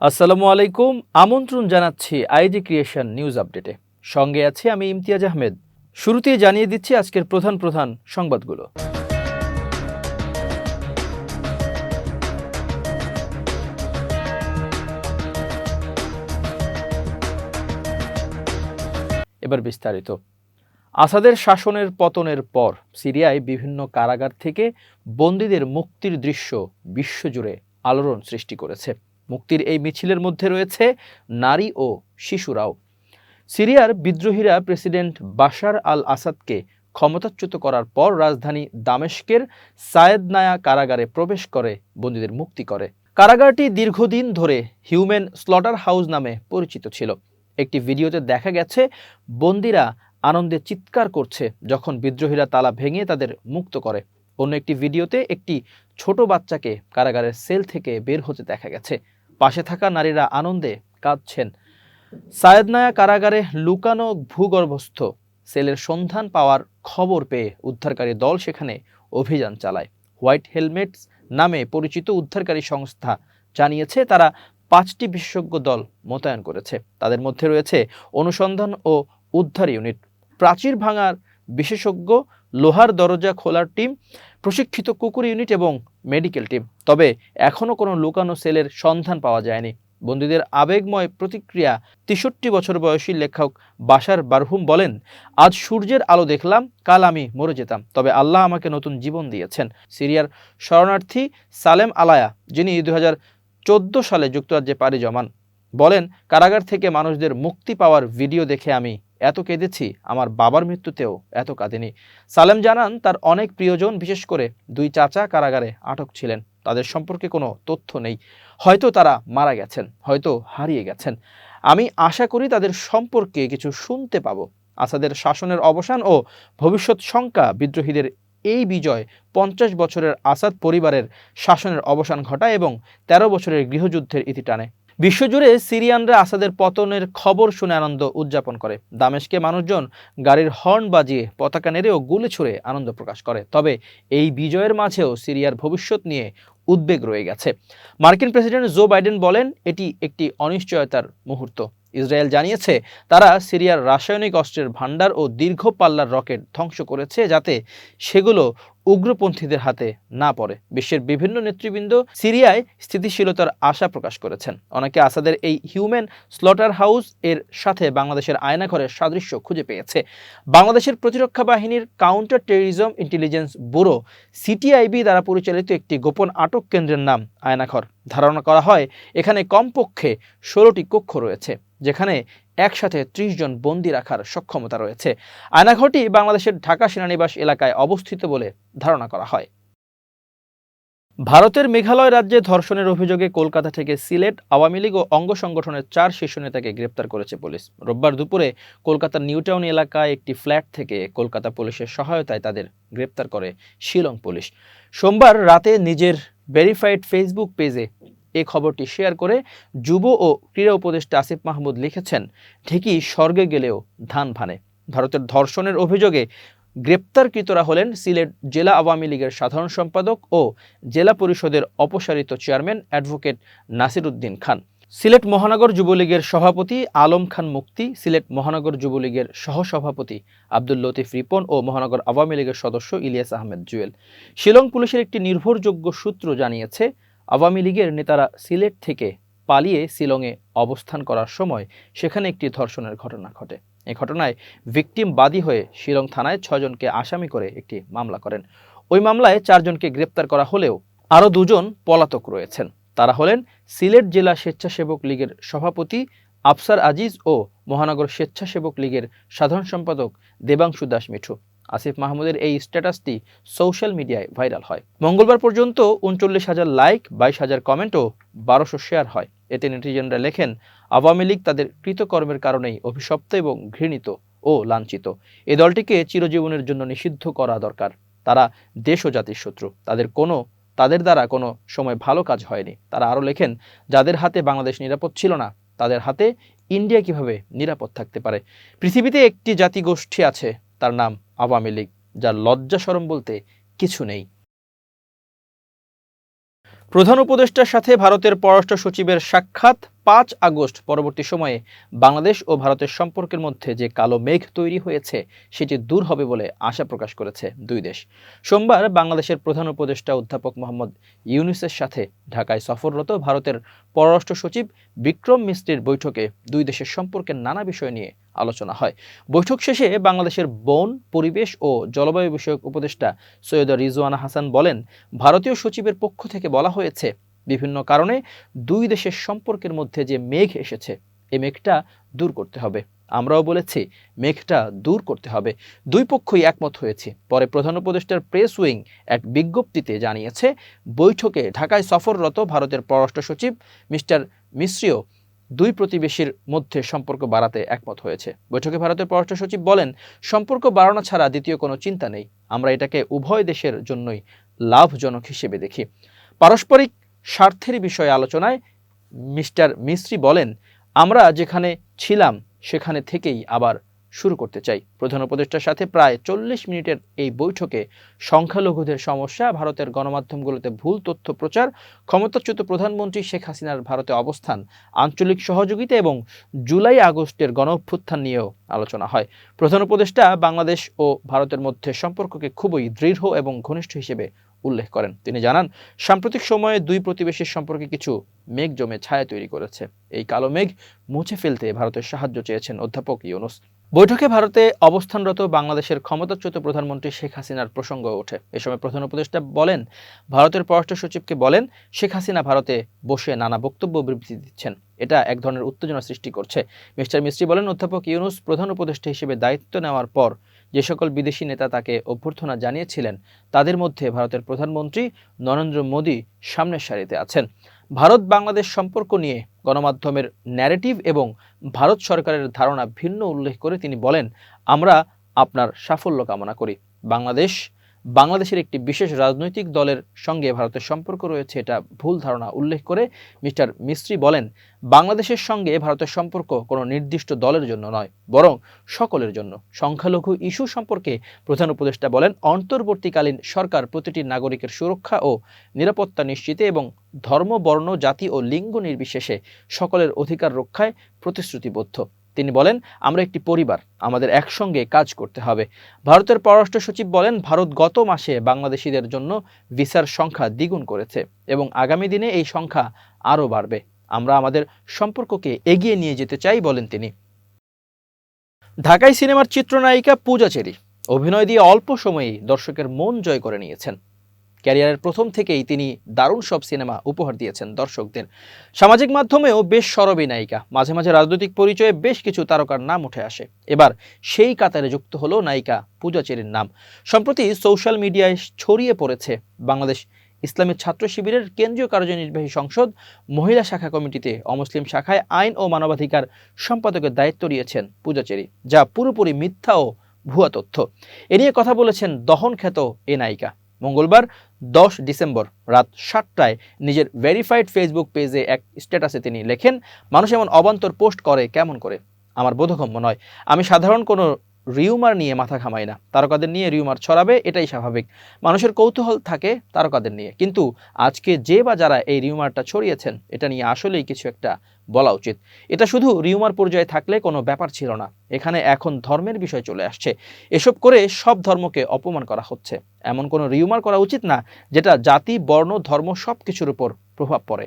আসসালামু আলাইকুম, আমন্ত্রণ জানাচ্ছি আইজি ক্রিয়েশন নিউজ আপডেটে। সঙ্গে আছি আমি ইমতিয়াজ আহমেদ। শুরুতেই জানিয়ে দিচ্ছি আজকের প্রধান প্রধান সংবাদগুলো। এবার বিস্তারিত। আসাদের শাসনের পতনের পর সিরিয়ায় বিভিন্ন কারাগার থেকে বন্দীদের মুক্তির দৃশ্য বিশ্বজুড়ে আলোড়ন সৃষ্টি করেছে। মুক্তির এই মিছিলের মধ্যে রয়েছে নারী ও শিশুরাও। সিরিয়ার বিদ্রোহীরা প্রেসিডেন্ট বাশার আল আসাদকে ক্ষমতাচ্যুত করার পর রাজধানী দামেস্কের সায়েদনায়া কারাগারে প্রবেশ করে, বন্দীদের মুক্তি করে। কারাগারটি দীর্ঘদিন ধরে হিউম্যান স্লটার হাউস নামে পরিচিত ছিল। একটি ভিডিওতে দেখা গেছে, বন্দীরা আনন্দে চিৎকার করছে যখন বিদ্রোহীরা তালা ভেঙে তাদের মুক্ত করে। অন্য একটি ভিডিওতে একটি ছোট বাচ্চাকে কারাগারের সেল থেকে বের হতে দেখা গেছে। পাশে থাকা নারীরা আনন্দে কাঁদছেন। সায়েদনায়া কারাগারে লুকানো ভূগর্ভস্থ। সেলের সন্ধান পাওয়ার খবর পেয়ে উদ্ধারকারী দল সেখানে অভিযান চালায়। হোয়াইট হেলমেটস নামে পরিচিত উদ্ধারকারী সংস্থা জানিয়েছে, তারা পাঁচটি বিশেষজ্ঞ দল মোতায়েন করেছে। তাদের মধ্যে রয়েছে অনুসন্ধান ও উদ্ধার ইউনিট। প্রাচীর ভাঙার বিশেষজ্ঞ লোহার দরজা খোলার টিম প্রশিক্ষিত কুকুর ইউনিট এবং মেডিকেল টিম তবে এখনও কোনো লুকানো সেলের সন্ধান পাওয়া যায়নি। বন্দীদের আবেগময় প্রতিক্রিয়া তেষট্টি বছর বয়সী লেখক বাশার বারহুম বলেন, আজ সূর্যের আলো দেখলাম, কাল আমি মরে যেতাম। তবে আল্লাহ আমাকে নতুন জীবন দিয়েছেন। সিরিয়ার শরণার্থী সালেম আলায়া, যিনি দুই চোদ্দ সালে যুক্তরাজ্যে পাড়ি জমান। বলেন, কারাগার থেকে মানুষদের মুক্তি পাওয়ার ভিডিও দেখে আমি এত কেঁদেছি, আমার বাবার মৃত্যুতেও এত কাঁদেনি। সালেম জানান, তার অনেক প্রিয়জন, বিশেষ করে দুই চাচা কারাগারে আটক ছিলেন। তাদের সম্পর্কে কোনো তথ্য নেই। হয়তো তারা মারা গেছেন, হয়তো হারিয়ে গেছেন। আমি আশা করি তাদের সম্পর্কে কিছু শুনতে পাবো। আসাদের শাসনের অবসান ও ভবিষ্যৎ শঙ্কা, বিদ্রোহীদের এই বিজয় পঞ্চাশ বছরের আসাদ পরিবারের শাসনের অবসান ঘটায় এবং ১৩ বছরের গৃহযুদ্ধের ইতি টানে। বিশ্বজুড়ে সিরিয়ানরা আসাদের পতনের খবর শুনে আনন্দ উদযাপন করে। দামেশকে মানুষজন গাড়ির হর্ন বাজিয়ে পতাকা নেড়ে ও গুলি ছুড়ে আনন্দ প্রকাশ করে। তবে এই বিজয়ের মাঝেও সিরিয়ার ভবিষ্যৎ নিয়ে উদ্বেগ রয়ে গেছে। মার্কিন প্রেসিডেন্ট জো বাইডেন বলেন, এটি একটি অনিশ্চয়তার মুহূর্ত। ইসরায়েল জানিয়েছে, তারা সিরিয়ার রাসায়নিক অস্ত্রের ভাণ্ডার ও দীর্ঘ পাল্লার রকেট ধ্বংস করেছে যাতে সেগুলো উগ্রপন্থীদের হাতে না পড়ে। বিশ্বের বিভিন্ন নেতৃবৃন্দ সিরিয়ায় স্থিতিশীলতার আশা প্রকাশ করেছেন। অনেকে আসাদের এই হিউম্যান স্লটার হাউস এর সাথে বাংলাদেশের আয়নাঘরের সাদৃশ্য খুঁজে পেয়েছে। বাংলাদেশের প্রতিরক্ষা বাহিনীর counter terrorism intelligence bureau CTIB দ্বারা পরিচালিত একটি গোপন আটক কেন্দ্রের নাম আয়নাঘর। ধারণা করা হয়, এখানে কমপক্ষে ষোলোটি কক্ষ রয়েছে, যেখানে একসাথে ত্রিশ জন বন্দি রাখার সক্ষমতা রয়েছে। আয়নাঘরটি বাংলাদেশের ঢাকা সেনানিবাস এলাকায় অবস্থিত বলে ধারণা করা হয়। ভারতের মেঘালয় রাজ্যে ধর্ষণের অভিযোগে কলকাতা থেকে সিলেট, আওয়ামী লীগ ও অঙ্গ সংগঠনের চার শীর্ষ নেতাকে গ্রেপ্তার করেছে পুলিশ। রোববার দুপুরে কলকাতার নিউটাউন এলাকায় একটি ফ্ল্যাট থেকে কলকাতা পুলিশের সহায়তায় তাদের গ্রেপ্তার করে শিলং পুলিশ। সোমবার রাতে নিজের ভেরিফাইড ফেসবুক পেজে এ খবরটি শেয়ার করে যুব ও ক্রীড়া উপদেষ্টা আসিফ মাহমুদ লিখেছেন ঠিকই স্বর্গে গেলেও ধান ভানে। ভারতের ধর্ষণের অভিযোগে গ্রেপ্তারকৃতরা হলেন সিলেট জেলা আওয়ামী লীগের সাধারণ সম্পাদক ও জেলা পরিষদের অপসারিত চেয়ারম্যান অ্যাডভোকেট নাসির উদ্দিন খান। সিলেট মহানগর যুবলীগের সভাপতি আলম খান মুক্তি, সিলেট মহানগর যুবলীগের সহসভাপতি আব্দুল লতিফ রিপন ও মহানগর আওয়ামী লীগের সদস্য ইলিয়াস আহমেদ জুয়েল। শিলং পুলিশের একটি নির্ভরযোগ্য সূত্র জানিয়েছে আওয়ামী লীগের নেতারা সিলেট থেকে পালিয়ে শিলংয়ে অবস্থান করার সময় সেখানে একটি ধর্ষণের ঘটনা ঘটে। এই ঘটনায় ভিকটিম বাদী হয়ে শিলং থানায় ছজনকে আসামি করে একটি মামলা করেন। ওই মামলায় চারজনকে গ্রেপ্তার করা হলেও আরও দুজন পলাতক রয়েছেন। তারা হলেন সিলেট জেলা স্বেচ্ছাসেবক লীগের সভাপতি আফসার আজিজ ও মহানগর স্বেচ্ছাসেবক লীগের সাধারণ সম্পাদক দেবাংশু দাস মিঠু আসিফ মাহমুদের এই স্ট্যাটাসটি সোশ্যাল মিডিয়ায় ভাইরাল হয়। মঙ্গলবার পর্যন্ত উনচল্লিশ হাজার লাইক, বাইশ হাজার কমেন্ট ও বারোশো শেয়ার হয়। এতে নেটিজেনরা লেখেন, আওয়ামী লীগ তাদের কৃতকর্মের কারণেই অভিশপ্ত এবং ঘৃণিত ও লাঞ্ছিত। এ দলটিকে চিরজীবনের জন্য নিষিদ্ধ করা দরকার। তারা দেশ ও জাতির শত্রু। তাদের কোনো, তাদের দ্বারা কোনো সময় ভালো কাজ হয়নি। তারা আরও লেখেন, যাদের হাতে বাংলাদেশ নিরাপদ ছিল না, তাদের হাতে ইন্ডিয়া কীভাবে নিরাপদ থাকতে পারে? পৃথিবীতে একটি জাতিগোষ্ঠী আছে, তার নাম আওয়ামী লীগ, যার লজ্জা সরম বলতে কিছু নেই। প্রধান উপদেষ্টার সাথে ভারতের পররাষ্ট্র সচিবের সাক্ষাৎ পাঁচ আগস্ট পরবর্তী সময়ে বাংলাদেশ ও ভারতের সম্পর্কের মধ্যে যে কালো মেঘ তৈরি হয়েছে, সেটি দূর হবে বলে আশা প্রকাশ করেছে দুই দেশ। সোমবার বাংলাদেশের প্রধান উপদেষ্টা অধ্যাপক মোহাম্মদ ইউনুসের সাথে ঢাকায় সফররত ভারতের পররাষ্ট্র সচিব বিক্রম মিস্ত্রির বৈঠকে দুই দেশের সম্পর্কের নানা বিষয় নিয়ে আলোচনা হয়। বৈঠক শেষে বাংলাদেশের বন, পরিবেশ ও জলবায়ু বিষয়ক উপদেষ্টা সৈয়দ রিজওয়ানা হাসান বলেন, ভারতীয় সচিবের পক্ষ থেকে বলা হয়েছে বিভিন্ন কারণে দুই দেশের সম্পর্কের মধ্যে যে মেঘ এসেছে, এই মেঘটা দূর করতে হবে। আমরাও বলেছি, মেঘটা দূর করতে হবে। দুই পক্ষই একমত হয়েছে। পরে প্রধান উপদেষ্টার প্রেস উইং এক বিজ্ঞপ্তিতে জানিয়েছে, বৈঠকে ঢাকায় সফররত ভারতের পররাষ্ট্র সচিব মিস্টার মিশ্রিও দুই প্রতিবেশীর মধ্যে সম্পর্ক বাড়াতে একমত হয়েছে। বৈঠকে ভারতের পররাষ্ট্র সচিব বলেন, সম্পর্ক বাড়ানো ছাড়া দ্বিতীয় কোনো চিন্তা নেই। আমরা এটাকে উভয় দেশের জন্যই লাভজনক হিসেবে দেখি। পারস্পরিক স্বার্থের বিষয়ে আলোচনায় মিস্টার মিস্ত্রি বলেন, আমরা যেখানে ছিলাম, সেখানে থেকেই আবার শুরু করতে চাই। প্রধান উপদেষ্টার সাথে প্রায় চল্লিশ মিনিটের এই বৈঠকে সংখ্যালঘুদের সমস্যা, ভারতের গণমাধ্যমগুলোতে ভুল তথ্য প্রচার, ক্ষমতাচ্যুত প্রধানমন্ত্রী শেখ হাসিনার ভারতে অবস্থান, আঞ্চলিক সহযোগিতা এবং জুলাই আগস্টের গণ অভ্যুত্থান নিয়েও আলোচনা হয়। প্রধান উপদেষ্টা বাংলাদেশ ও ভারতের মধ্যে সম্পর্ককে খুবই দৃঢ় এবং ঘনিষ্ঠ হিসেবে উল্লেখ করেন। তিনি জানান, সাম্প্রতিক সময়ে দুই প্রতিবেশীর সম্পর্কে কিছু মেঘ জমে ছায়া তৈরি করেছে। এই কালো মেঘ মুছে ফেলতে ভারতের সাহায্য চেয়েছেন অধ্যাপক ইউনুস। বৈঠকে ভারতে অবস্থানরত বাংলাদেশের ক্ষমতাচ্যুত প্রধানমন্ত্রী শেখ হাসিনার প্রসঙ্গ ওঠে। এ সময় প্রধান উপদেষ্টা বলেন, ভারতের পররাষ্ট্র সচিবকে বলেন, শেখ হাসিনা ভারতে বসে নানা বক্তব্য বিবৃতি দিচ্ছেন। এটা এক ধরনের উত্তেজনা সৃষ্টি করছে। মিস্টার মিস্ত্রি বলেন, অধ্যাপক ইউনুস প্রধান উপদেষ্টা হিসেবে দায়িত্ব নেওয়ার পর যে সকল বিদেশি নেতা তাকে অভ্যর্থনা জানিয়েছিলেন, তাদের মধ্যে ভারতের প্রধানমন্ত্রী নরেন্দ্র মোদী সামনের সারিতে আছেন। ভারত বাংলাদেশ সম্পর্ক নিয়ে গণমাধ্যমের ন্যারেটিভ এবং ভারত সরকারের ধারণা ভিন্ন উল্লেখ করে তিনি বলেন, আমরা আপনার সাফল্য কামনা করি। বাংলাদেশ বাংলাদেশের একটি বিশেষ রাজনৈতিক দলের সঙ্গে ভারতের সম্পর্ক রয়েছে এটা ভুল ধারণা উল্লেখ করে মিস্টার মিস্ত্রি বলেন, বাংলাদেশের সঙ্গে ভারতের সম্পর্ক কোনো নির্দিষ্ট দলের জন্য নয়, বরং সকলের জন্য। সংখ্যালঘু ইস্যু সম্পর্কে প্রধান উপদেষ্টা বলেন, অন্তর্বর্তীকালীন সরকার প্রতিটি নাগরিকের সুরক্ষা ও নিরাপত্তা নিশ্চিতে এবং ধর্ম, বর্ণ, জাতি ও লিঙ্গ নির্বিশেষে সকলের অধিকার রক্ষায় প্রতিশ্রুতিবদ্ধ। তিনি বলেন, আমরা একটি পরিবার, আমাদের একসঙ্গে কাজ করতে হবে। ভারতের পররাষ্ট্র সচিব বলেন, ভারত গত মাসে বাংলাদেশিদের জন্য ভিসার সংখ্যা দ্বিগুণ করেছে এবং আগামী দিনে এই সংখ্যা আরও বাড়বে। আমরা আমাদের সম্পর্ককে এগিয়ে নিয়ে যেতে চাই, বলেন তিনি। ঢাকাই সিনেমার চিত্রনায়িকা পূজা চেরি, অভিনয় দিয়ে অল্প সময়েই দর্শকের মন জয় করে নিয়েছেন। ক্যারিয়ারের প্রথম থেকেই তিনি দারুণ সব সিনেমা উপহার দিয়েছেন দর্শকদের। সামাজিক মাধ্যমেও বেশ সরবী নায়িকা। মাঝে মাঝে রাজনৈতিক পরিচয়ে বেশ কিছু তারকার নাম উঠে আসে। এবার সেই কাতারে যুক্ত হলো নায়িকা পূজা চেরির নাম। সম্প্রতি সোশ্যাল মিডিয়ায় ছড়িয়ে পড়েছে বাংলাদেশ ইসলামী ছাত্র শিবিরের কেন্দ্রীয় কার্যনির্বাহী সংসদ মহিলা শাখা কমিটিতে অমুসলিম শাখায় আইন ও মানবাধিকার সম্পাদকের দায়িত্ব নিয়েছেন পূজা চেরি, যা পুরোপুরি মিথ্যা ও ভুয়া তথ্য। এ নিয়ে কথা বলেছেন দহন খ্যাত এ নায়িকা। মঙ্গলবার, দশ ডিসেম্বর রাত সাতটায় নিজের ভেরিফাইড ফেসবুক পেজে এক স্ট্যাটাসে তিনি লেখেন, মানুষ এমন অবান্তর পোস্ট করে কেমন করে? আমার বোধগম্য নয়। আমি সাধারণ কোনো রিউমার নিয়ে মাথা ঘামাই না। তারকাদের নিয়ে রিউমার ছড়াবে, এটাই স্বাভাবিক। মানুষের কৌতূহল থাকে তারকাদের নিয়ে। কিন্তু আজকে যে বা যারা এই রিউমারটা ছড়িয়েছেন, এটা নিয়ে আসলেই কিছু একটা বলা উচিত। এটা শুধু রিউমার পর্যায়ে থাকলে কোনো ব্যাপার ছিল না। এখানে এখন ধর্মের বিষয় চলে আসছে। এসব করে সব ধর্মকে অপমান করা হচ্ছে। এমন কোনো রিউমার করা উচিত না, যেটা জাতি, বর্ণ, ধর্ম সব কিছুর উপর প্রভাব পড়ে।